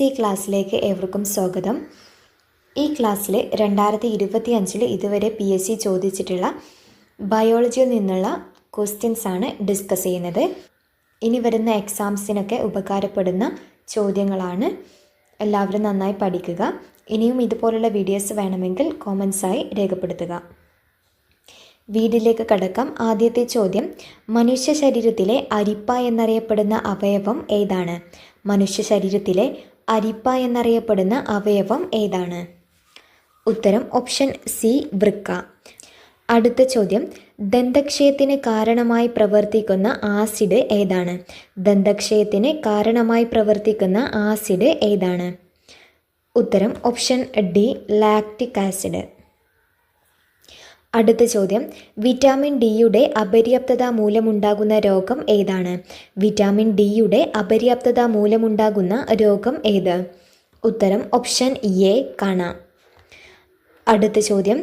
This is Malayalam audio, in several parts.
സി ക്ലാസ്സിലേക്ക് ഏവർക്കും സ്വാഗതം. ഈ ക്ലാസ്സിൽ രണ്ടായിരത്തി ഇരുപത്തി അഞ്ചിൽ ഇതുവരെ പി എസ് സി ചോദിച്ചിട്ടുള്ള ബയോളജിയിൽ നിന്നുള്ള ക്വസ്റ്റ്യൻസ് ആണ് ഡിസ്കസ് ചെയ്യുന്നത്. ഇനി വരുന്ന എക്സാംസിനൊക്കെ ഉപകാരപ്പെടുന്ന ചോദ്യങ്ങളാണ്. എല്ലാവരും നന്നായി പഠിക്കുക. ഇനിയും ഇതുപോലുള്ള വീഡിയോസ് വേണമെങ്കിൽ കോമൻസായി രേഖപ്പെടുത്തുക. വീടിലേക്ക് കടക്കാം. ആദ്യത്തെ ചോദ്യം മനുഷ്യ ശരീരത്തിലെ അരിപ്പ എന്നറിയപ്പെടുന്ന അവയവം ഏതാണ്? മനുഷ്യ ശരീരത്തിലെ അരിപ്പ എന്നറിയപ്പെടുന്ന അവയവം ഏതാണ്? ഉത്തരം ഓപ്ഷൻ സി വൃക്ക. അടുത്ത ചോദ്യം ദന്തക്ഷയത്തിന് കാരണമായി പ്രവർത്തിക്കുന്ന ആസിഡ് ഏതാണ്? ദന്തക്ഷയത്തിന് കാരണമായി പ്രവർത്തിക്കുന്ന ആസിഡ് ഏതാണ്? ഉത്തരം ഓപ്ഷൻ ഡി ലാക്റ്റിക് ആസിഡ് അടുത്ത ചോദ്യം. വിറ്റാമിൻ ഡിയുടെ അപര്യാപ്തത മൂലമുണ്ടാകുന്ന രോഗം ഏതാണ്? വിറ്റാമിൻ ഡിയുടെ അപര്യാപ്തത മൂലമുണ്ടാകുന്ന രോഗം ഏത്? ഉത്തരം ഓപ്ഷൻ എ കാണ. അടുത്ത ചോദ്യം.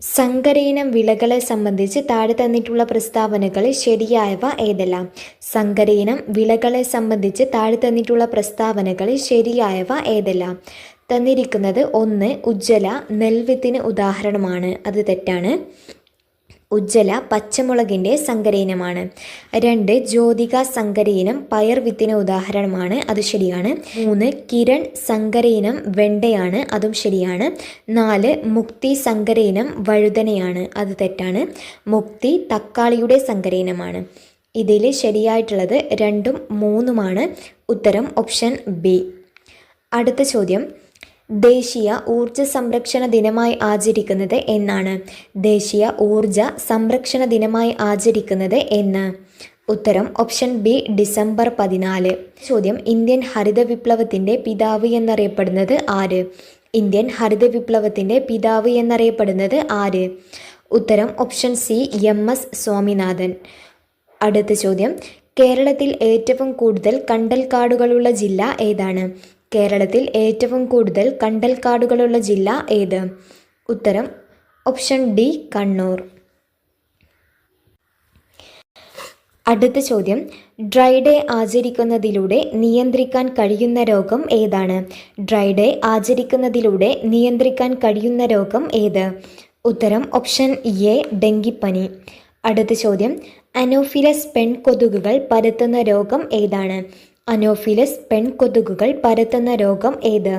സങ്കരയിനം വിളകളെ സംബന്ധിച്ച് താഴെ തന്നിട്ടുള്ള പ്രസ്താവനകളിൽ ശരിയായവ ഏതെല്ലാം? സങ്കരയിനം വിളകളെ സംബന്ധിച്ച് താഴെ തന്നിട്ടുള്ള പ്രസ്താവനകളിൽ ശരിയായവ ഏതെല്ലാം? തന്നിരിക്കുന്നത് ഒന്ന് ഉജ്ജ്വല നെൽവിത്തിന് ഉദാഹരണമാണ്. അത് തെറ്റാണ്. ഉജ്ജ്വല പച്ചമുളകിന്റെ സങ്കരയിനമാണ്. രണ്ട് ജ്യോതിക സങ്കരയിനം പയർ വിത്തിന് ഉദാഹരണമാണ്. അത് ശരിയാണ്. മൂന്ന് കിരൺ സങ്കരയിനം വെണ്ടയാണ്. അതും ശരിയാണ്. നാല് മുക്തി സങ്കരയിനം വഴുതനയാണ്. അത് തെറ്റാണ്. മുക്തി തക്കാളിയുടെ സങ്കരയിനമാണ്. ഇതിൽ ശരിയായിട്ടുള്ളത് രണ്ടും മൂന്നുമാണ്. ഉത്തരം ഓപ്ഷൻ ബി. അടുത്ത ചോദ്യം. ദേശീയ ഊർജ സംരക്ഷണ ദിനമായി ആചരിക്കുന്നത് എന്നാണ്. ദേശീയ ഊർജ സംരക്ഷണ ദിനമായി ആചരിക്കുന്നത് എന്ന്. ഉത്തരം ഓപ്ഷൻ ബി ഡിസംബർ പതിനാല്. ചോദ്യം ഇന്ത്യൻ ഹരിത വിപ്ലവത്തിന്റെ പിതാവ് എന്നറിയപ്പെടുന്നത് ആര്? ഇന്ത്യൻ ഹരിത വിപ്ലവത്തിന്റെ പിതാവ് എന്നറിയപ്പെടുന്നത് ആര്? ഉത്തരം option C M S Swaminathan. അടുത്ത ചോദ്യം കേരളത്തിൽ ഏറ്റവും കൂടുതൽ കണ്ടൽക്കാടുകളുള്ള ജില്ല ഏതാണ്? കേരളത്തിൽ ഏറ്റവും കൂടുതൽ കണ്ടൽ കാടുകളുള്ള ജില്ല ഏത്? ഉത്തരം ഓപ്ഷൻ ഡി കണ്ണൂർ. അടുത്ത ചോദ്യം ഡ്രൈ ഡേ ആചരിക്കുന്നതിലൂടെ നിയന്ത്രിക്കാൻ കഴിയുന്ന രോഗം ഏതാണ്? ഡ്രൈ ഡേ ആചരിക്കുന്നതിലൂടെ നിയന്ത്രിക്കാൻ കഴിയുന്ന രോഗം ഏത്? ഉത്തരം ഓപ്ഷൻ എ ഡെങ്കിപ്പനി. അടുത്ത ചോദ്യം അനോഫിലസ് പെൺകൊതുകുകൾ പരത്തുന്ന രോഗം ഏതാണ്? അനോഫിലസ് പെൺകൊതുകുകൾ പരത്തുന്ന രോഗം ഏത്?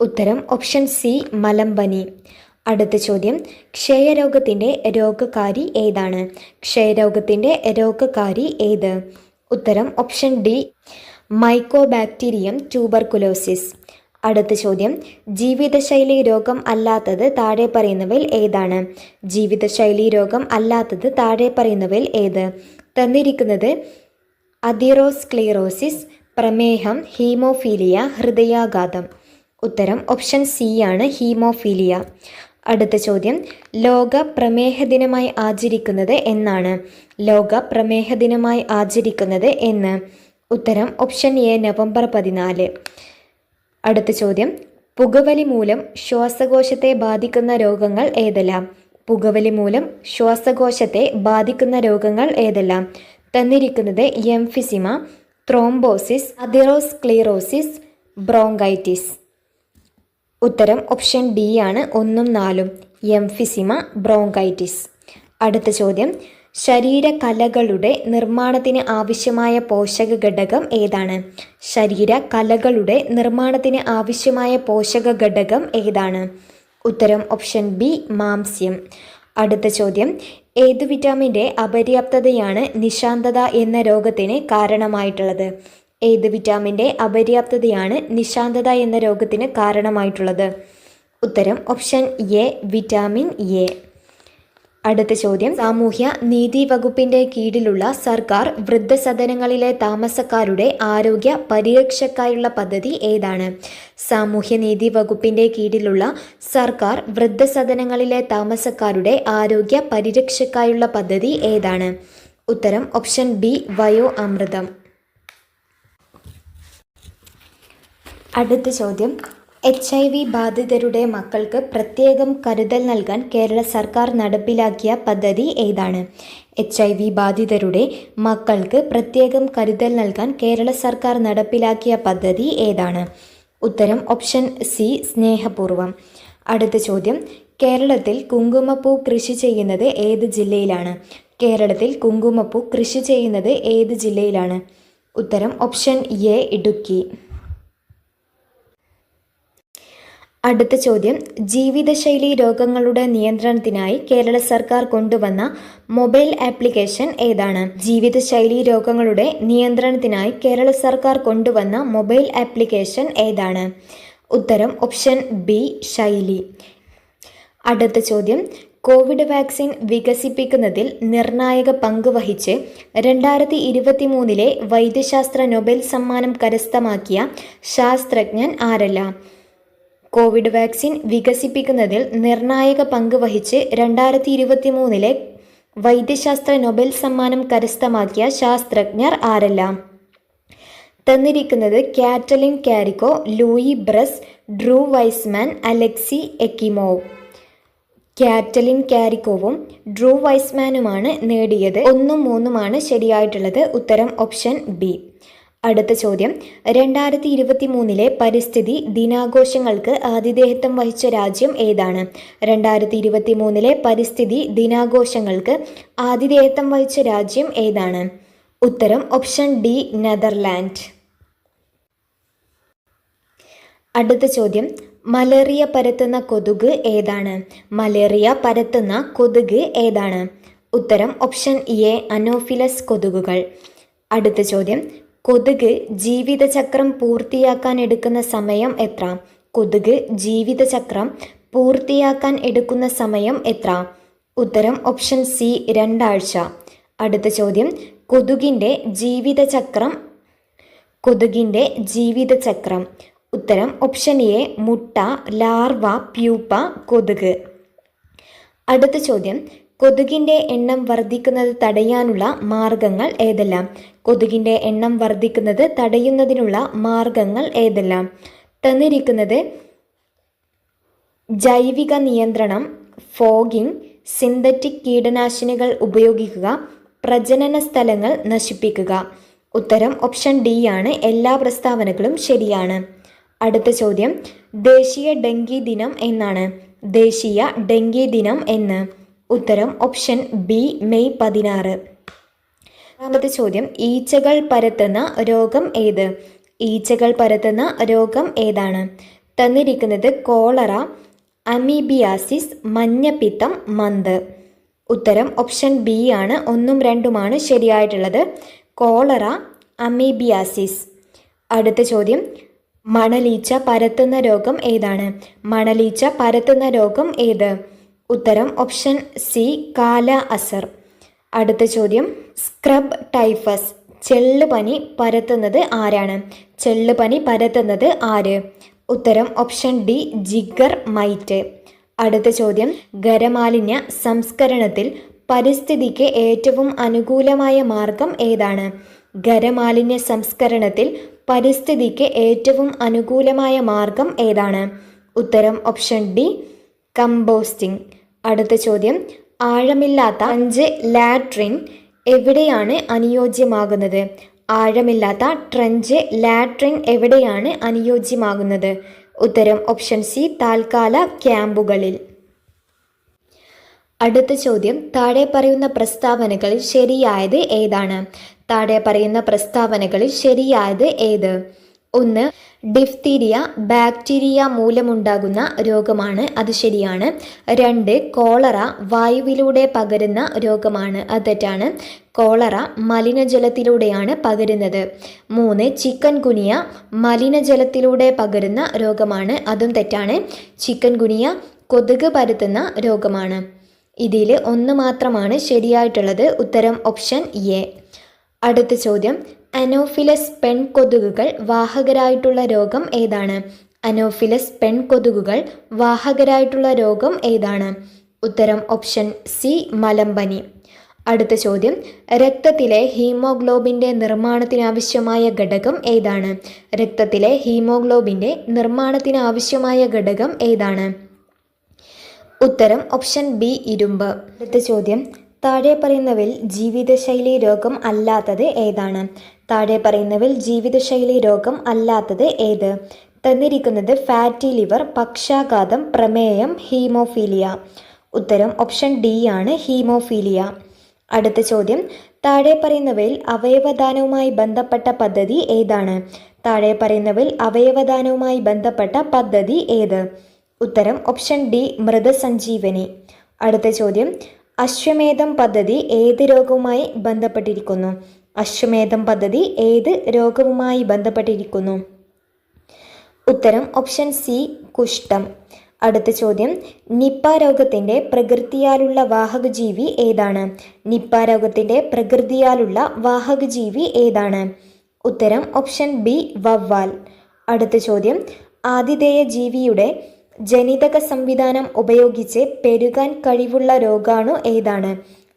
ഉത്തരം ഓപ്ഷൻ സി മലമ്പനി. അടുത്ത ചോദ്യം ക്ഷയരോഗത്തിന്റെ രോഗകാരി ഏതാണ്? ക്ഷയരോഗത്തിന്റെ രോഗകാരി ഏത്? ഉത്തരം ഓപ്ഷൻ ഡി മൈക്കോബാക്ടീരിയം ട്യൂബർകുലോസിസ് അടുത്ത ചോദ്യം ജീവിതശൈലി രോഗം അല്ലാത്തത് താഴെ പറയുന്നവയിൽ ഏതാണ്? ജീവിതശൈലി രോഗം അല്ലാത്തത് താഴെ പറയുന്നവയിൽ ഏത്? തന്നിരിക്കുന്നത് അതിറോസ്ക്ലീറോസിസ് പ്രമേഹം ഹീമോഫീലിയ ഹൃദയാഘാതം. ഉത്തരം ഓപ്ഷൻ സി ആണ് ഹീമോഫീലിയ. അടുത്ത ചോദ്യം ലോക പ്രമേഹ ദിനമായി ആചരിക്കുന്നത് എന്നാണ്. ലോക പ്രമേഹ ദിനമായി ആചരിക്കുന്നത് എന്ന്. ഉത്തരം ഓപ്ഷൻ എ നവംബർ പതിനാല്. അടുത്ത ചോദ്യം പുകവലി മൂലം ശ്വാസകോശത്തെ ബാധിക്കുന്ന രോഗങ്ങൾ ഏതെല്ലാം? പുകവലി മൂലം ശ്വാസകോശത്തെ ബാധിക്കുന്ന രോഗങ്ങൾ ഏതെല്ലാം? തന്നിരിക്കുന്നത് എംഫിസിമ ത്രോംബോസിസ് അതിറോസ്ക്ലീറോസിസ് ബ്രോങ്കൈറ്റിസ്. ഉത്തരം ഓപ്ഷൻ ഡി ആണ്. ഒന്നും നാലും. Emphysema bronchitis. അടുത്ത ചോദ്യം. ശരീരകലകളുടെ നിർമ്മാണത്തിന് ആവശ്യമായ പോഷക ഘടകം ഏതാണ്? ശരീരകലകളുടെ നിർമ്മാണത്തിന് ആവശ്യമായ പോഷക ഘടകം ഏതാണ്? ഉത്തരം ഓപ്ഷൻ ബി മാംസ്യം. അടുത്ത ചോദ്യം. ഏത് വിറ്റാമിന്റെ അപര്യാപ്തതയാണ് നിശാന്തത എന്ന രോഗത്തിന് കാരണമായിട്ടുള്ളത്? ഏത് വിറ്റാമിന്റെ അപര്യാപ്തതയാണ് നിശാന്തത എന്ന രോഗത്തിന് കാരണമായിട്ടുള്ളത്? ഉത്തരം ഓപ്ഷൻ എ വിറ്റാമിൻ എ. അടുത്ത ചോദ്യം. സാമൂഹ്യ നീതി വകുപ്പിന്റെ കീഴിലുള്ള സർക്കാർ വൃദ്ധസദനങ്ങളിലെ താമസക്കാരുടെ ആരോഗ്യ പരിരക്ഷയ്ക്കായുള്ള പദ്ധതി ഏതാണ്? സാമൂഹ്യ നീതി വകുപ്പിന്റെ കീഴിലുള്ള സർക്കാർ വൃദ്ധസദനങ്ങളിലെ താമസക്കാരുടെ ആരോഗ്യ പരിരക്ഷയ്ക്കായുള്ള പദ്ധതി ഏതാണ്? ഉത്തരം ഓപ്ഷൻ ബി വയോ അമൃതം അടുത്ത ചോദ്യം. എച്ച് ഐ വി ബാധിതരുടെ മക്കൾക്ക് പ്രത്യേകം കരുതൽ നൽകാൻ കേരള സർക്കാർ നടപ്പിലാക്കിയ പദ്ധതി ഏതാണ്? എച്ച് ഐ വി ബാധിതരുടെ മക്കൾക്ക് പ്രത്യേകം കരുതൽ നൽകാൻ കേരള സർക്കാർ നടപ്പിലാക്കിയ പദ്ധതി ഏതാണ്? ഉത്തരം ഓപ്ഷൻ സി സ്നേഹപൂർവം. അടുത്ത ചോദ്യം. കേരളത്തിൽ കുങ്കുമപ്പൂ കൃഷി ചെയ്യുന്നത് ഏത് ജില്ലയിലാണ്? കേരളത്തിൽ കുങ്കുമപ്പൂ കൃഷി ചെയ്യുന്നത് ഏത് ജില്ലയിലാണ്? ഉത്തരം ഓപ്ഷൻ എ ഇടുക്കി. അടുത്ത ചോദ്യം. ജീവിതശൈലി രോഗങ്ങളുടെ നിയന്ത്രണത്തിനായി കേരള സർക്കാർ കൊണ്ടുവന്ന മൊബൈൽ ആപ്ലിക്കേഷൻ ഏതാണ്? ജീവിതശൈലി രോഗങ്ങളുടെ നിയന്ത്രണത്തിനായി കേരള സർക്കാർ കൊണ്ടുവന്ന മൊബൈൽ ആപ്ലിക്കേഷൻ ഏതാണ്? ഉത്തരം ഓപ്ഷൻ ബി ശൈലി. അടുത്ത ചോദ്യം. കോവിഡ് വാക്സിൻ വികസിപ്പിക്കുന്നതിൽ നിർണായക പങ്ക് വഹിച്ച് രണ്ടായിരത്തി ഇരുപത്തി മൂന്നിലെ വൈദ്യശാസ്ത്ര നൊബേൽ സമ്മാനം കരസ്ഥമാക്കിയ ശാസ്ത്രജ്ഞൻ ആരല്ല? കോവിഡ് വാക്സിൻ വികസിപ്പിക്കുന്നതിൽ നിർണായക പങ്ക് വഹിച്ച് രണ്ടായിരത്തി ഇരുപത്തി മൂന്നിലെ വൈദ്യശാസ്ത്ര നൊബേൽ സമ്മാനം കരസ്ഥമാക്കിയ ശാസ്ത്രജ്ഞർ ആരെല്ലാം? തന്നിരിക്കുന്നത് Katalin Kariko Louis Brus Drew Weissman Alexei Ekimov Katalin കാരിക്കോവും Drew വൈസ്മാനുമാണ് നേടിയത്. ഒന്നും മൂന്നുമാണ് ശരിയായിട്ടുള്ളത്. ഉത്തരം ഓപ്ഷൻ ബി. അടുത്ത ചോദ്യം. രണ്ടായിരത്തി ഇരുപത്തി മൂന്നിലെ പരിസ്ഥിതി ദിനാഘോഷങ്ങൾക്ക് ആതിഥേയത്വം വഹിച്ച രാജ്യം ഏതാണ്? രണ്ടായിരത്തി ഇരുപത്തി മൂന്നിലെ പരിസ്ഥിതി ദിനാഘോഷങ്ങൾക്ക് ആതിഥേയത്വം വഹിച്ച രാജ്യം ഏതാണ്? ഉത്തരം ഓപ്ഷൻ ഡി നെതർലാൻഡ്. അടുത്ത ചോദ്യം. മലേറിയ പരത്തുന്ന കൊതുക് ഏതാണ്? മലേറിയ പരത്തുന്ന കൊതുക് ഏതാണ്? ഉത്തരം ഓപ്ഷൻ എ അനോഫിലസ് കൊതുകുകൾ. അടുത്ത ചോദ്യം. കൊതുക് ജീവിതചക്രം പൂർത്തിയാക്കാൻ എടുക്കുന്ന സമയം എത്ര? കൊതുക് ജീവിതചക്രം പൂർത്തിയാക്കാൻ എടുക്കുന്ന സമയം എത്ര? ഉത്തരം ഓപ്ഷൻ സി രണ്ടാഴ്ച. അടുത്ത ചോദ്യം. കൊതുകിന്റെ ജീവിതചക്രം കൊതുകിന്റെ ജീവിതചക്രം. ഉത്തരം ഓപ്ഷൻ എ മുട്ട ലാർവ പ്യൂപ്പ കൊതുക്. അടുത്ത ചോദ്യം. കൊതുകിന്റെ എണ്ണം വർദ്ധിക്കുന്നത് തടയാനുള്ള മാർഗങ്ങൾ ഏതെല്ലാം? കൊതുകിന്റെ എണ്ണം വർദ്ധിക്കുന്നത് തടയുന്നതിനുള്ള മാർഗങ്ങൾ ഏതെല്ലാം? തന്നിരിക്കുന്നത് ജൈവിക നിയന്ത്രണം ഫോഗിംഗ് സിന്തറ്റിക് കീടനാശിനികൾ ഉപയോഗിക്കുക പ്രജനന സ്ഥലങ്ങൾ നശിപ്പിക്കുക. ഉത്തരം ഓപ്ഷൻ ഡി ആണ്. എല്ലാ പ്രസ്താവനകളും ശരിയാണ്. അടുത്ത ചോദ്യം ദേശീയ ഡെങ്കി ദിനം എന്നാണ്. ദേശീയ ഡെങ്കി ദിനം എന്ന്. ഉത്തരം ഓപ്ഷൻ ബി മെയ് പതിനാറ്. രണ്ടാമത്തെ ചോദ്യം ഈച്ചകൾ പരത്തുന്ന രോഗം ഏത്? ഈച്ചകൾ പരത്തുന്ന രോഗം ഏതാണ്? തന്നിരിക്കുന്നത് കോളറ അമീബിയാസിസ് മഞ്ഞപ്പിത്തം മന്ത്. ഉത്തരം ഓപ്ഷൻ ബി ആണ്. ഒന്നും രണ്ടുമാണ് ശരിയായിട്ടുള്ളത്. Cholera amoebiasis. അടുത്ത ചോദ്യം മണലീച്ച പരത്തുന്ന രോഗം ഏതാണ്? മണലീച്ച പരത്തുന്ന രോഗം ഏത്? ഉത്തരം ഓപ്ഷൻ സി കാല അസർ. അടുത്ത ചോദ്യം. സ്ക്രബ് ടൈഫസ് ചെള്ളുപനി പരത്തുന്നത് ആരാണ്? ചെള്ളുപനി പരത്തുന്നത് ആര്? ഉത്തരം ഓപ്ഷൻ ഡി ജിഗർ മൈറ്റ്. അടുത്ത ചോദ്യം. ഖരമാലിന്യ സംസ്കരണത്തിൽ പരിസ്ഥിതിക്ക് ഏറ്റവും അനുകൂലമായ മാർഗം ഏതാണ്? ഖരമാലിന്യ സംസ്കരണത്തിൽ പരിസ്ഥിതിക്ക് ഏറ്റവും അനുകൂലമായ മാർഗം ഏതാണ്? ഉത്തരം ഓപ്ഷൻ ഡി കമ്പോസ്റ്റിംഗ് അടുത്ത ചോദ്യം. ആഴമില്ലാത്ത അഞ്ച് ലാട്രിൻ എവിടെയാണ് അനുയോജ്യമാകുന്നത്? ആഴമില്ലാത്ത ട്രഞ്ച് ലാട്രിൻ എവിടെയാണ് അനുയോജ്യമാകുന്നത്? ഉത്തരം ഓപ്ഷൻ സി താൽക്കാല ക്യാമ്പുകളിൽ. അടുത്ത ചോദ്യം താഴെ പറയുന്ന പ്രസ്താവനകളിൽ ശരിയായത് ഏതാണ്? താഴെ പറയുന്ന പ്രസ്താവനകളിൽ ശരിയായത് ഏത്? ഒന്ന് ഡിഫ്തീരിയ ബാക്ടീരിയ മൂലമുണ്ടാകുന്ന രോഗമാണ് അത് ശരിയാണ്. രണ്ട് കോളറ വായുവിലൂടെ പകരുന്ന രോഗമാണ് അത് തെറ്റാണ്. കോളറ മലിനജലത്തിലൂടെയാണ് പകരുന്നത്. മൂന്ന് ചിക്കൻ ഗുനിയ മലിനജലത്തിലൂടെ പകരുന്ന രോഗമാണ് അതും തെറ്റാണ്. ചിക്കൻ ഗുനിയ കൊതുക് പരത്തുന്ന രോഗമാണ്. ഇതിൽ ഒന്ന് മാത്രമാണ് ശരിയായിട്ടുള്ളത്. ഉത്തരം ഓപ്ഷൻ എ. അടുത്ത ചോദ്യം. അനോഫിലസ് പെൺകൊതുകുകൾ വാഹകരായിട്ടുള്ള രോഗം ഏതാണ്? അനോഫിലസ് പെൺകൊതുകുകൾ വാഹകരായിട്ടുള്ള രോഗം ഏതാണ്? ഉത്തരം ഓപ്ഷൻ സി മലമ്പനി. അടുത്ത ചോദ്യം രക്തത്തിലെ ഹീമോഗ്ലോബിന്റെ നിർമ്മാണത്തിനാവശ്യമായ ഘടകം ഏതാണ്? രക്തത്തിലെ ഹീമോഗ്ലോബിന്റെ നിർമ്മാണത്തിനാവശ്യമായ ഘടകം ഏതാണ്? ഉത്തരം ഓപ്ഷൻ ബി ഇരുമ്പ്. അടുത്ത ചോദ്യം താഴെ പറയുന്നവയിൽ ജീവിതശൈലി രോഗം അല്ലാത്തത് ഏതാണ്? താഴെ പറയുന്നവയിൽ ജീവിതശൈലി രോഗം അല്ലാത്തത് ഏത്? തന്നിരിക്കുന്നത് ഫാറ്റി ലിവർ പക്ഷാഘാതം പ്രമേയം ഹീമോഫീലിയ ഉത്തരം ഓപ്ഷൻ ഡി ആണ് ഹീമോഫീലിയ അടുത്ത ചോദ്യം. താഴെ പറയുന്നവയിൽ അവയവദാനവുമായി ബന്ധപ്പെട്ട പദ്ധതി ഏതാണ്? താഴെ പറയുന്നവയിൽ അവയവദാനവുമായി ബന്ധപ്പെട്ട പദ്ധതി ഏത്? ഉത്തരം ഓപ്ഷൻ ഡി മൃതസഞ്ജീവനി. അടുത്ത ചോദ്യം. അശ്വമേധം പദ്ധതി ഏത് രോഗവുമായി ബന്ധപ്പെട്ടിരിക്കുന്നു? അശ്വമേധം പദ്ധതി ഏത് രോഗവുമായി ബന്ധപ്പെട്ടിരിക്കുന്നു? ഉത്തരം ഓപ്ഷൻ സി കുഷ്ഠം. അടുത്ത ചോദ്യം നിപ്പ രോഗത്തിന്റെ പ്രകൃതിയാലുള്ള വാഹകജീവി ഏതാണ്? നിപ്പ രോഗത്തിന്റെ പ്രകൃതിയാലുള്ള വാഹകജീവി ഏതാണ്? ഉത്തരം ഓപ്ഷൻ ബി വവ്വാൽ. അടുത്ത ചോദ്യം ആതിഥേയ ജീവിയുടെ ജനിതക സംവിധാനം ഉപയോഗിച്ച് പെരുകാൻ കഴിവുള്ള രോഗാണു ഏതാണ്?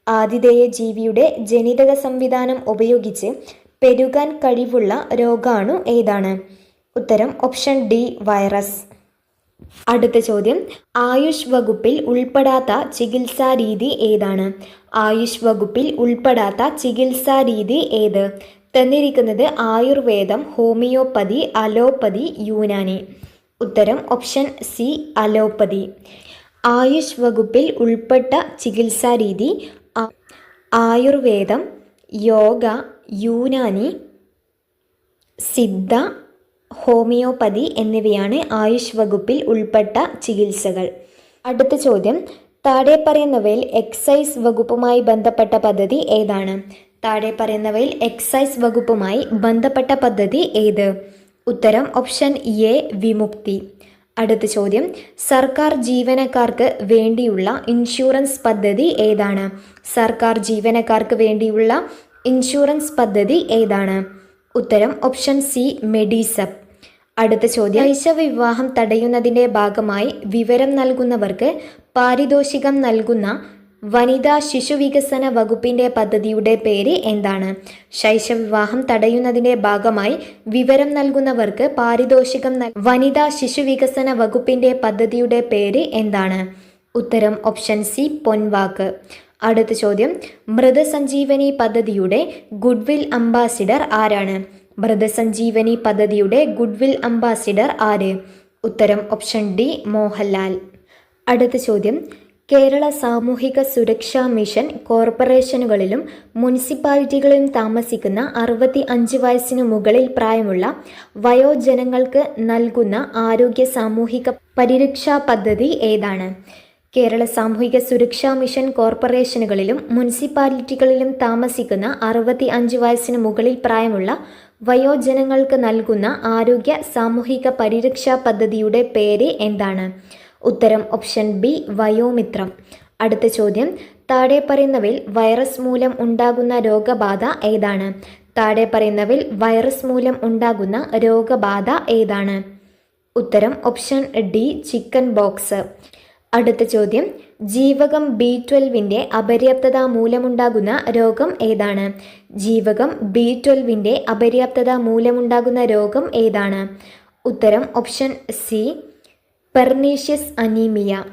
ആതിഥേയ ജീവിയുടെ ജനിതക സംവിധാനം ഉപയോഗിച്ച് പെരുകാൻ കഴിവുള്ള രോഗാണു ഏതാണ്? ഉത്തരം ഓപ്ഷൻ ഡി വൈറസ്. അടുത്ത ചോദ്യം. ആയുഷ് വകുപ്പിൽ ഉൾപ്പെടാത്ത ചികിത്സാ രീതി ഏതാണ്? ആയുഷ് വകുപ്പിൽ ഉൾപ്പെടാത്ത ചികിത്സാ രീതി ഏത്? തന്നിരിക്കുന്നത് ആയുർവേദം ഹോമിയോപ്പതി അലോപ്പതി യൂനാനി. ഉത്തരം ഓപ്ഷൻ സി അലോപ്പതി. ആയുഷ് വകുപ്പിൽ ഉൾപ്പെട്ട ചികിത്സാ രീതി ആയുർവേദം യോഗ യൂനാനി സിദ്ധ ഹോമിയോപ്പതി എന്നിവയാണ് ആയുഷ് വകുപ്പിൽ ഉൾപ്പെട്ട ചികിത്സകൾ. അടുത്ത ചോദ്യം. താഴെ പറയുന്നവയിൽ എക്സൈസ് വകുപ്പുമായി ബന്ധപ്പെട്ട പദ്ധതി ഏതാണ്? താഴെ പറയുന്നവയിൽ എക്സൈസ് വകുപ്പുമായി ബന്ധപ്പെട്ട പദ്ധതി ഏത്? ഉത്തരം ഓപ്ഷൻ എ വിമുക്തി. അടുത്ത ചോദ്യം. സർക്കാർ ജീവനക്കാർക്ക് വേണ്ടിയുള്ള ഇൻഷുറൻസ് പദ്ധതി ഏതാണ്? സർക്കാർ ജീവനക്കാർക്ക് വേണ്ടിയുള്ള ഇൻഷുറൻസ് പദ്ധതി ഏതാണ്? ഉത്തരം ഓപ്ഷൻ സി മെഡിസപ്പ്. അടുത്ത ചോദ്യം. ശൈശവ വിവാഹം തടയുന്നതിന്റെ ഭാഗമായി വിവരം നൽകുന്നവർക്ക് പാരിതോഷികം നൽകുന്ന വനിതാ ശിശുവികസന വകുപ്പിന്റെ പദ്ധതിയുടെ പേര് എന്താണ്? ശൈശവിവാഹം തടയുന്നതിന്റെ ഭാഗമായി വിവരം നൽകുന്നവർക്ക് പാരിതോഷികം വനിതാ ശിശുവികസന വകുപ്പിന്റെ പദ്ധതിയുടെ പേര് എന്താണ്? ഉത്തരം ഓപ്ഷൻ സി പൊൻവാക്ക്. അടുത്ത ചോദ്യം മൃതസഞ്ജീവനി പദ്ധതിയുടെ ഗുഡ്വിൽ അംബാസിഡർ ആരാണ്? മൃതസഞ്ജീവനി പദ്ധതിയുടെ ഗുഡ്വിൽ അംബാസിഡർ ആര്? ഉത്തരം ഓപ്ഷൻ ഡി മോഹൻലാൽ. അടുത്ത ചോദ്യം കേരള സാമൂഹിക സുരക്ഷാ മിഷൻ കോർപ്പറേഷനുകളിലും മുനിസിപ്പാലിറ്റികളിലും താമസിക്കുന്ന അറുപത്തി അഞ്ച് വയസ്സിനു മുകളിൽ പ്രായമുള്ള വയോജനങ്ങൾക്ക് നൽകുന്ന ആരോഗ്യ സാമൂഹിക പരിരക്ഷാ പദ്ധതി ഏതാണ്? കേരള സാമൂഹിക സുരക്ഷാ മിഷൻ കോർപ്പറേഷനുകളിലും മുനിസിപ്പാലിറ്റികളിലും താമസിക്കുന്ന അറുപത്തി അഞ്ച് വയസ്സിന് മുകളിൽ പ്രായമുള്ള വയോജനങ്ങൾക്ക് നൽകുന്ന ആരോഗ്യ സാമൂഹിക പരിരക്ഷാ പദ്ധതിയുടെ പേര് എന്താണ്? ഉത്തരം ഓപ്ഷൻ ബി വയോമിത്രം. അടുത്ത ചോദ്യം താഴെ പറയുന്നവയിൽ വൈറസ് മൂലം ഉണ്ടാകുന്ന രോഗബാധ ഏതാണ്? താഴെ പറയുന്നവയിൽ വൈറസ് മൂലം ഉണ്ടാകുന്ന രോഗബാധ ഏതാണ്? ഉത്തരം ഓപ്ഷൻ ഡി ചിക്കൻ ബോക്സ് അടുത്ത ചോദ്യം ജീവകം ബി ട്വൽവിന്റെ അപര്യാപ്തത മൂലമുണ്ടാകുന്ന രോഗം ഏതാണ്? ജീവകം ബി ട്വൽവിന്റെ അപര്യാപ്തത മൂലമുണ്ടാകുന്ന രോഗം ഏതാണ്? ഉത്തരം ഓപ്ഷൻ സി പെർനീഷ്യസ് അനീമിയ.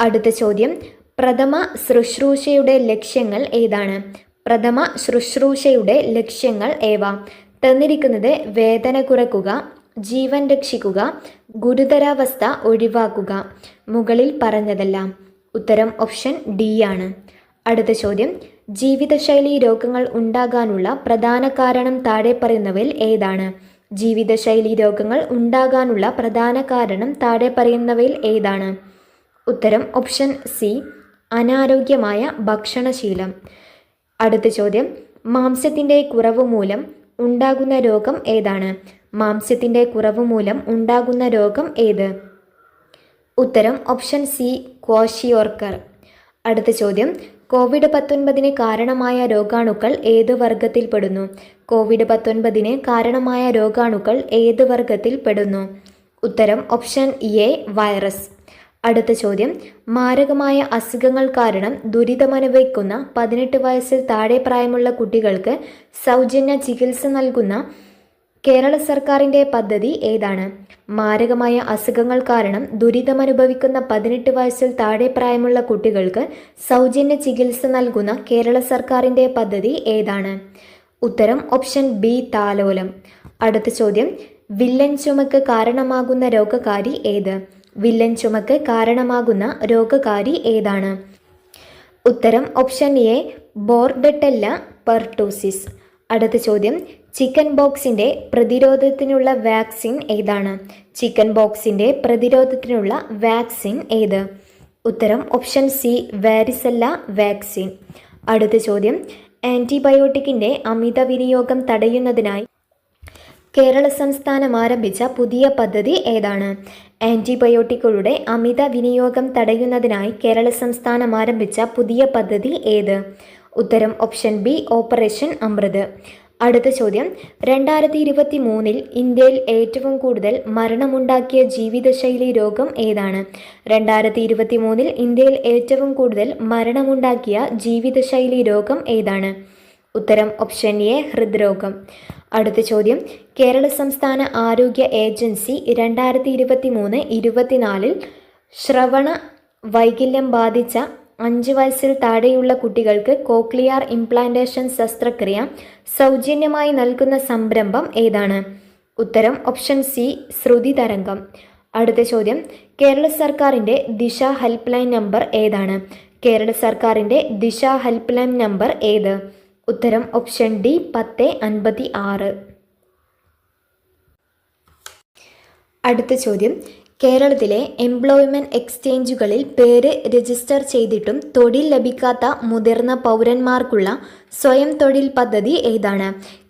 അടുത്ത ചോദ്യം. പ്രഥമ ശുശ്രൂഷയുടെ ലക്ഷ്യങ്ങൾ ഏതാണ്? പ്രഥമ ശുശ്രൂഷയുടെ ലക്ഷ്യങ്ങൾ ഏവ? തന്നിരിക്കുന്നത് വേദന കുറയ്ക്കുക ജീവൻ രക്ഷിക്കുക ഗുരുതരാവസ്ഥ ഒഴിവാക്കുക. മുകളിൽ പറഞ്ഞതെല്ലാം. ഉത്തരം ഓപ്ഷൻ ഡി ആണ്. അടുത്ത ചോദ്യം. ജീവിതശൈലി രോഗങ്ങൾ ഉണ്ടാകാനുള്ള പ്രധാന കാരണം താഴെ പറയുന്നവയിൽ ഏതാണ്? ജീവിതശൈലി രോഗങ്ങൾ ഉണ്ടാകാനുള്ള പ്രധാന കാരണം താഴെ പറയുന്നവയിൽ ഏതാണ്? ഉത്തരം ഓപ്ഷൻ സി അനാരോഗ്യമായ ഭക്ഷണശീലം. അടുത്ത ചോദ്യം മാംസ്യത്തിന്റെ കുറവ് മൂലം ഉണ്ടാകുന്ന രോഗം ഏതാണ്? മാംസ്യത്തിന്റെ കുറവ് മൂലം ഉണ്ടാകുന്ന രോഗം ഏത്? ഉത്തരം ഓപ്ഷൻ സി ക്വാഷിയോർക്കർ. അടുത്ത ചോദ്യം കോവിഡ് പത്തൊൻപതിന് കാരണമായ രോഗാണുക്കൾ ഏത് വർഗത്തിൽപ്പെടുന്നു? കോവിഡ് പത്തൊൻപതിന് കാരണമായ രോഗാണുക്കൾ ഏത് വർഗത്തിൽ പെടുന്നു? ഉത്തരം ഓപ്ഷൻ എ വൈറസ്. അടുത്ത ചോദ്യം. മാരകമായ അസുഖങ്ങൾ കാരണം ദുരിതമനുഭവിക്കുന്ന പതിനെട്ട് വയസ്സിൽ താഴെ പ്രായമുള്ള കുട്ടികൾക്ക് സൗജന്യ ചികിത്സ നൽകുന്ന കേരള സർക്കാരിന്റെ പദ്ധതി ഏതാണ്? മാരകമായ അസുഖങ്ങൾ കാരണം ദുരിതമനുഭവിക്കുന്ന പതിനെട്ട് വയസ്സിൽ താഴെ പ്രായമുള്ള കുട്ടികൾക്ക് സൗജന്യ ചികിത്സ നൽകുന്ന കേരള സർക്കാരിന്റെ പദ്ധതി ഏതാണ്? ഉത്തരം ഓപ്ഷൻ ബി താലോലം. അടുത്ത ചോദ്യം വില്ലൻ ചുമക്ക് കാരണമാകുന്ന രോഗകാരി ഏത്? വില്ലൻ ചുമക്ക് കാരണമാകുന്ന രോഗകാരി ഏതാണ്? ഉത്തരം ഓപ്ഷൻ എ ബോർഡട്ടെല്ല പെർട്ടോസിസ്. അടുത്ത ചോദ്യം ചിക്കൻ ബോക്സിന്റെ പ്രതിരോധത്തിനുള്ള വാക്സിൻ ഏതാണ്? ചിക്കൻ ബോക്സിന്റെ പ്രതിരോധത്തിനുള്ള വാക്സിൻ ഏത്? ഉത്തരം ഓപ്ഷൻ സി വാരിസല്ല വാക്സിൻ. അടുത്ത ചോദ്യം ആന്റിബയോട്ടിക്കിന്റെ അമിത വിനിയോഗം തടയുന്നതിനായി കേരള സംസ്ഥാനം ആരംഭിച്ച പുതിയ പദ്ധതി ഏതാണ്? ആന്റിബയോട്ടിക്കുകളുടെ അമിത വിനിയോഗം തടയുന്നതിനായി കേരള സംസ്ഥാനം ആരംഭിച്ച പുതിയ പദ്ധതി ഏത്? ഉത്തരം ഓപ്ഷൻ ബി ഓപ്പറേഷൻ അമൃത്. അടുത്ത ചോദ്യം. രണ്ടായിരത്തി ഇരുപത്തി മൂന്നിൽ ഇന്ത്യയിൽ ഏറ്റവും കൂടുതൽ മരണമുണ്ടാക്കിയ ജീവിതശൈലി രോഗം ഏതാണ്? രണ്ടായിരത്തി ഇരുപത്തി മൂന്നിൽ ഇന്ത്യയിൽ ഏറ്റവും കൂടുതൽ മരണമുണ്ടാക്കിയ ജീവിതശൈലി രോഗം ഏതാണ്? ഉത്തരം ഓപ്ഷൻ എ ഹൃദ്രോഗം. അടുത്ത ചോദ്യം. കേരള സംസ്ഥാന ആരോഗ്യ ഏജൻസി രണ്ടായിരത്തി ഇരുപത്തി മൂന്ന് ഇരുപത്തിനാലിൽ ശ്രവണ വൈകല്യം ബാധിച്ച അഞ്ച് വയസ്സിൽ താഴെയുള്ള കുട്ടികൾക്ക് കോക്ലിയർ ഇംപ്ലാന്റേഷൻ ശസ്ത്രക്രിയ സൗജന്യമായി നൽകുന്ന സംരംഭം ഏതാണ്? ഉത്തരം ഓപ്ഷൻ സി ശ്രുതി തരംഗം. അടുത്ത ചോദ്യം കേരള സർക്കാരിന്റെ ദിശ ഹെൽപ്പ് ലൈൻ നമ്പർ ഏതാണ്? കേരള സർക്കാരിന്റെ ദിശ ഹെൽപ്പ് ലൈൻ നമ്പർ ഏത്? ഉത്തരം ഓപ്ഷൻ ഡി പത്ത് അൻപത്തി ആറ്. അടുത്ത ചോദ്യം കേരളത്തിലെ എംപ്ലോയ്മെന്റ് എക്സ്ചേഞ്ചുകളിൽ പേര് രജിസ്റ്റർ ചെയ്തിട്ടും തൊഴിൽ ലഭിക്കാത്ത മുതിർന്ന പൗരന്മാർക്കുള്ള സ്വയം തൊഴിൽ പദ്ധതി ഏതാണ്?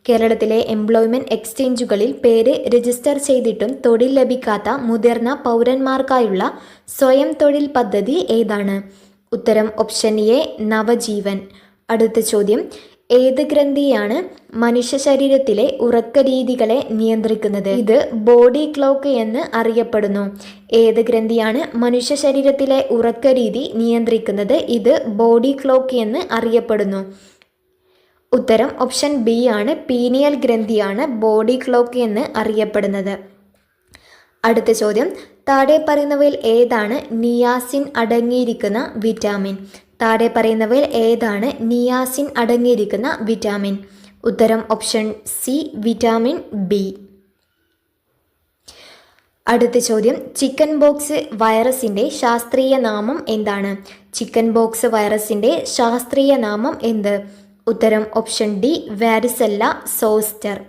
കേരളത്തിലെ എംപ്ലോയ്മെന്റ് എക്സ്ചേഞ്ചുകളിൽ പേര് രജിസ്റ്റർ ചെയ്തിട്ടും തൊഴിൽ ലഭിക്കാത്ത മുതിർന്ന പൗരന്മാർക്കായുള്ള സ്വയം തൊഴിൽ പദ്ധതി ഏതാണ്? ഉത്തരം ഓപ്ഷൻ എ നവജീവൻ. അടുത്ത ചോദ്യം. ഏത് ഗ്രന്ഥിയാണ് മനുഷ്യ ശരീരത്തിലെ ഉറക്ക രീതികളെ നിയന്ത്രിക്കുന്നത്? ഇത് ബോഡി ക്ലോക്ക് എന്ന് അറിയപ്പെടുന്നു. ഏത് ഗ്രന്ഥിയാണ് മനുഷ്യ ശരീരത്തിലെ ഉറക്ക രീതി നിയന്ത്രിക്കുന്നത്? ഇത് ബോഡി ക്ലോക്ക് എന്ന് അറിയപ്പെടുന്നു. ഉത്തരം ഓപ്ഷൻ ബി ആണ്. പീനിയൽ ഗ്രന്ഥിയാണ് ബോഡി ക്ലോക്ക് എന്ന് അറിയപ്പെടുന്നത്. അടുത്ത ചോദ്യം. താഴെ പറയുന്നവയിൽ ഏതാണ് നിയാസിൻ അടങ്ങിയിരിക്കുന്ന വിറ്റാമിൻ? താഴെ പറയുന്നവയിൽ ഏതാണ് നിയാസിൻ അടങ്ങിയിരിക്കുന്ന വിറ്റാമിൻ? ഉത്തരം ഓപ്ഷൻ സി വിറ്റാമിൻ ബി. അടുത്ത ചോദ്യം ചിക്കൻ ബോക്സ് വൈറസിന്റെ ശാസ്ത്രീയ നാമം എന്താണ്? ചിക്കൻ ബോക്സ് വൈറസിന്റെ ശാസ്ത്രീയ നാമം എന്ത്? ഉത്തരം ഓപ്ഷൻ ഡി വാരിസെല്ല സോസ്റ്റർ.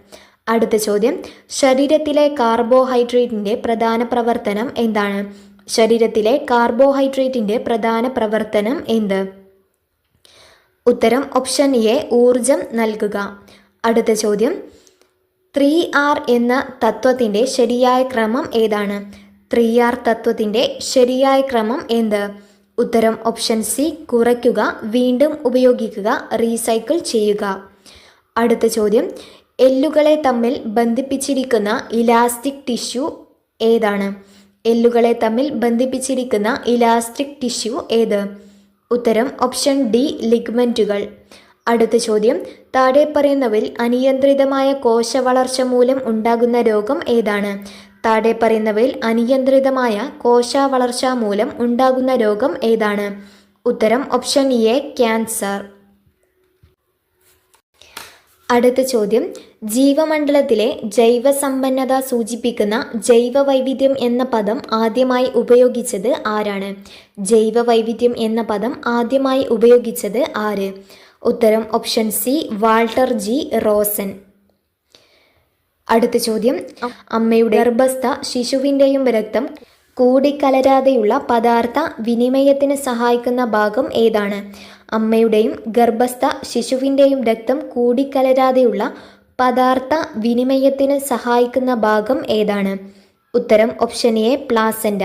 അടുത്ത ചോദ്യം ശരീരത്തിലെ കാർബോഹൈഡ്രേറ്റിന്റെ പ്രധാന പ്രവർത്തനം എന്താണ്? ശരീരത്തിലെ കാർബോഹൈഡ്രേറ്റിന്റെ പ്രധാന പ്രവർത്തനം എന്ത്? ഉത്തരം ഓപ്ഷൻ എ ഊർജം നൽകുക. അടുത്ത ചോദ്യം. ത്രീ ആർ എന്ന തത്വത്തിന്റെ ശരിയായ ക്രമം ഏതാണ്? ത്രീ ആർ തത്വത്തിന്റെ ശരിയായ ക്രമം എന്ത്? ഉത്തരം ഓപ്ഷൻ സി കുറയ്ക്കുക വീണ്ടും ഉപയോഗിക്കുക റീസൈക്കിൾ ചെയ്യുക. അടുത്ത ചോദ്യം. എല്ലുകളെ തമ്മിൽ ബന്ധിപ്പിച്ചിരിക്കുന്ന ഇലാസ്റ്റിക് ടിഷ്യൂ ഏതാണ്? എല്ലുകളെ തമ്മിൽ ബന്ധിപ്പിച്ചിരിക്കുന്ന ഇലാസ്റ്റിക് ടിഷ്യൂ ഏത്? ഉത്തരം ഓപ്ഷൻ ഡി ലിഗ്മെന്റുകൾ അടുത്ത ചോദ്യം താഴെ പറയുന്നവരിൽ അനിയന്ത്രിതമായ കോശ വളർച്ച മൂലം ഉണ്ടാകുന്ന രോഗം ഏതാണ്? താഴെ പറയുന്നവയിൽ അനിയന്ത്രിതമായ കോശ വളർച്ച മൂലം ഉണ്ടാകുന്ന രോഗം ഏതാണ്? ഉത്തരം ഓപ്ഷൻ എ ക്യാൻസർ. അടുത്ത ചോദ്യം. ജീവമണ്ഡലത്തിലെ ജൈവസമ്പന്നത സൂചിപ്പിക്കുന്ന ജൈവ വൈവിധ്യം എന്ന പദം ആദ്യമായി ഉപയോഗിച്ചത് ആരാണ്? ജൈവ വൈവിധ്യം എന്ന പദം ആദ്യമായി ഉപയോഗിച്ചത് ആര്? ഉത്തരം option C Walter G Rosen. അടുത്ത ചോദ്യം. അമ്മയുടെ ഗർഭസ്ഥ ശിശുവിന്റെയും രക്തം കൂടിക്കലരാതെയുള്ള പദാർത്ഥ വിനിമയത്തിന് സഹായിക്കുന്ന ഭാഗം ഏതാണ്? അമ്മയുടെയും ഗർഭസ്ഥ ശിശുവിന്റെയും രക്തം കൂടിക്കലരാതെയുള്ള പദാർത്ഥ വിനിമയത്തിന് സഹായിക്കുന്ന ഭാഗം ഏതാണ്? ഉത്തരം ഓപ്ഷൻ എ പ്ലാസൻഡ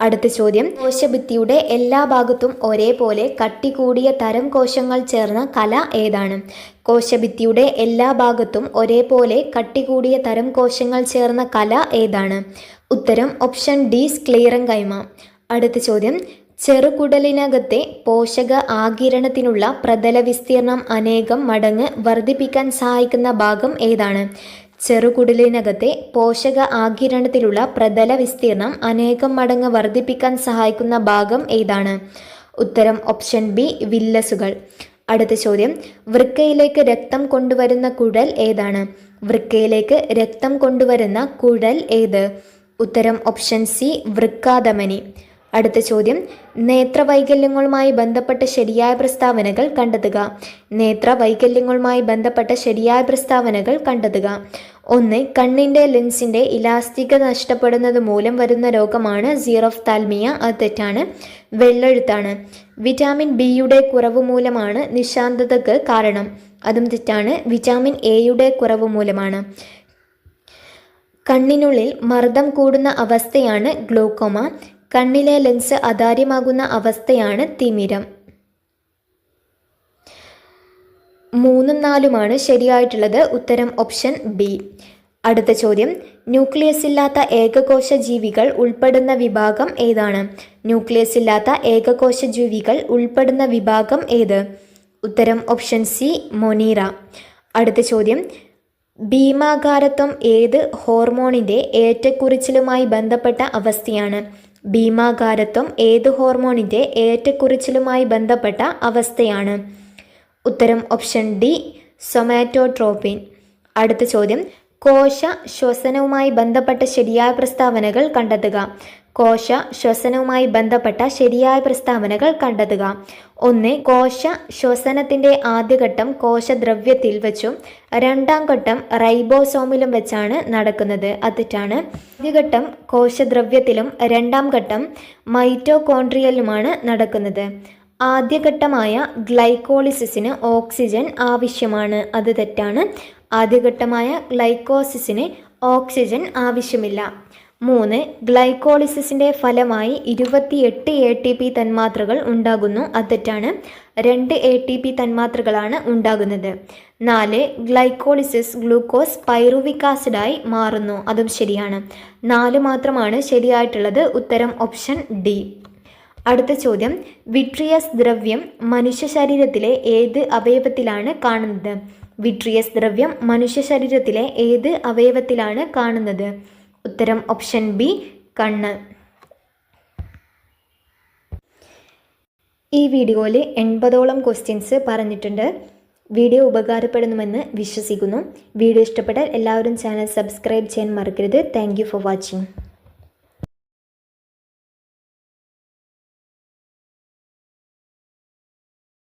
അടുത്ത ചോദ്യം. കോശഭിത്തിയുടെ എല്ലാ ഭാഗത്തും ഒരേപോലെ കട്ടി കൂടിയ തരം കോശങ്ങൾ ചേർന്ന കല ഏതാണ്? കോശഭിത്തിയുടെ എല്ലാ ഭാഗത്തും ഒരേപോലെ കട്ടി കൂടിയ തരം കോശങ്ങൾ ചേർന്ന കല ഏതാണ്? ഉത്തരം ഓപ്ഷൻ ഡി സ്ക്ലീറം കൈമ. അടുത്ത ചോദ്യം. ചെറുകുടലിനകത്തെ പോഷക ആകിരണത്തിനുള്ള പ്രതല വിസ്തീർണം അനേകം മടങ്ങ് വർദ്ധിപ്പിക്കാൻ സഹായിക്കുന്ന ഭാഗം ഏതാണ്? ചെറുകുടലിനകത്തെ പോഷക ആകിരണത്തിലുള്ള പ്രതല വിസ്തീർണം അനേകം മടങ്ങ് വർദ്ധിപ്പിക്കാൻ സഹായിക്കുന്ന ഭാഗം ഏതാണ്? ഉത്തരം ഓപ്ഷൻ ബി വില്ലസുകൾ. അടുത്ത ചോദ്യം. വൃക്കയിലേക്ക് രക്തം കൊണ്ടുവരുന്ന കുഴൽ ഏതാണ്? വൃക്കയിലേക്ക് രക്തം കൊണ്ടുവരുന്ന കുഴൽ ഏത്? ഉത്തരം ഓപ്ഷൻ സി വൃക്കാധമനി അടുത്ത ചോദ്യം നേത്രവൈകല്യങ്ങളുമായി ബന്ധപ്പെട്ട ശരിയായ പ്രസ്താവനകൾ കണ്ടെത്തുക. നേത്രവൈകല്യങ്ങളുമായി ബന്ധപ്പെട്ട ശരിയായ പ്രസ്താവനകൾ കണ്ടെത്തുക. ഒന്ന് കണ്ണിന്റെ ലെൻസിന്റെ ഇലാസ്തികത നഷ്ടപ്പെടുന്നത് മൂലം വരുന്ന രോഗമാണ് സീറോഫ് താൽമിയ അത് തെറ്റാണ്. വെള്ളെഴുത്താണ്. വിറ്റാമിൻ ബിയുടെ കുറവ് മൂലമാണ് നിശാന്തതക്ക് കാരണം. അതും തെറ്റാണ്. വിറ്റാമിൻ എയുടെ കുറവ് മൂലമാണ്. കണ്ണിനുള്ളിൽ മർദ്ദം കൂടുന്ന അവസ്ഥയാണ് ഗ്ലോക്കോമ. കണ്ണിലെ ലെൻസ് അതാര്യമാകുന്ന അവസ്ഥയാണ് തിമിരം. മൂന്നും നാലുമാണ് ശരിയായിട്ടുള്ളത്. ഉത്തരം ഓപ്ഷൻ ബി. അടുത്ത ചോദ്യം. ന്യൂക്ലിയസ് ഇല്ലാത്ത ഏകകോശ ജീവികൾ ഉൾപ്പെടുന്ന വിഭാഗം ഏതാണ്? ന്യൂക്ലിയസ് ഇല്ലാത്ത ഏകകോശ ജീവികൾ ഉൾപ്പെടുന്ന വിഭാഗം ഏത്? ഉത്തരം ഓപ്ഷൻ സി മൊനീറ. അടുത്ത ചോദ്യം. ഭീമാകാരത്വം ഏത് ഹോർമോണിന്റെ ഏറ്റക്കുറിച്ചിലുമായി ബന്ധപ്പെട്ട അവസ്ഥയാണ്? ഭീമാകാരത്വം ഏത് ഹോർമോണിന്റെ ഏറ്റക്കുറിച്ചിലുമായി ബന്ധപ്പെട്ട അവസ്ഥയാണ്? ഉത്തരം ഓപ്ഷൻ ഡി സൊമാറ്റോട്രോപ്പിൻ അടുത്ത ചോദ്യം കോശ ശ്വസനവുമായി ബന്ധപ്പെട്ട ശരിയായ പ്രസ്താവനകൾ കണ്ടെത്തുക. കോശ ശ്വസനവുമായി ബന്ധപ്പെട്ട ശരിയായ പ്രസ്താവനകൾ കണ്ടെത്തുക. ഒന്ന് കോശ ശ്വസനത്തിന്റെ ആദ്യഘട്ടം കോശദ്രവ്യത്തിൽ വെച്ചും രണ്ടാം ഘട്ടം റൈബോസോമിലും വെച്ചാണ് നടക്കുന്നത്. അതിട്ടാണ് ആദ്യഘട്ടം കോശദ്രവ്യത്തിലും രണ്ടാം ഘട്ടം മൈറ്റോകോൺട്രിയലുമാണ് നടക്കുന്നത്. ആദ്യഘട്ടമായ ഗ്ലൈക്കോളിസിസിന് ഓക്സിജൻ ആവശ്യമാണ്. അത് തെറ്റാണ്. ആദ്യഘട്ടമായ ഗ്ലൈക്കോസിസിന് ഓക്സിജൻ ആവശ്യമില്ല. മൂന്ന് ഗ്ലൈക്കോളിസിസിന്റെ ഫലമായി ഇരുപത്തിയെട്ട് എ ടി പി തന്മാത്രകൾ ഉണ്ടാകുന്നു. അതെറ്റാണ് രണ്ട് എ ടി പി തന്മാത്രകളാണ് ഉണ്ടാകുന്നത്. നാല് ഗ്ലൈക്കോളിസിസ് ഗ്ലൂക്കോസ് പൈറുവിക് ആസിഡായി മാറുന്നു. അതും ശരിയാണ്. നാല് മാത്രമാണ് ശരിയായിട്ടുള്ളത്. ഉത്തരം ഓപ്ഷൻ ഡി. അടുത്ത ചോദ്യം. വിട്രിയസ് ദ്രവ്യം മനുഷ്യ ശരീരത്തിലെ ഏത് അവയവത്തിലാണ് കാണുന്നത്? വിട്രിയസ് ദ്രവ്യം മനുഷ്യ ശരീരത്തിലെ ഏത് അവയവത്തിലാണ് കാണുന്നത്? ഉത്തരം ഓപ്ഷൻ ബി കണ്ണ്. ഈ വീഡിയോയിൽ എൺപതോളം ക്വസ്റ്റ്യൻസ് പറഞ്ഞിട്ടുണ്ട്. വീഡിയോ ഉപകാരപ്പെടുന്നുവെന്ന് വിശ്വസിക്കുന്നു. വീഡിയോ ഇഷ്ടപ്പെട്ടാൽ എല്ലാവരും ചാനൽ സബ്സ്ക്രൈബ് ചെയ്യാൻ മറക്കരുത്. Thank for watching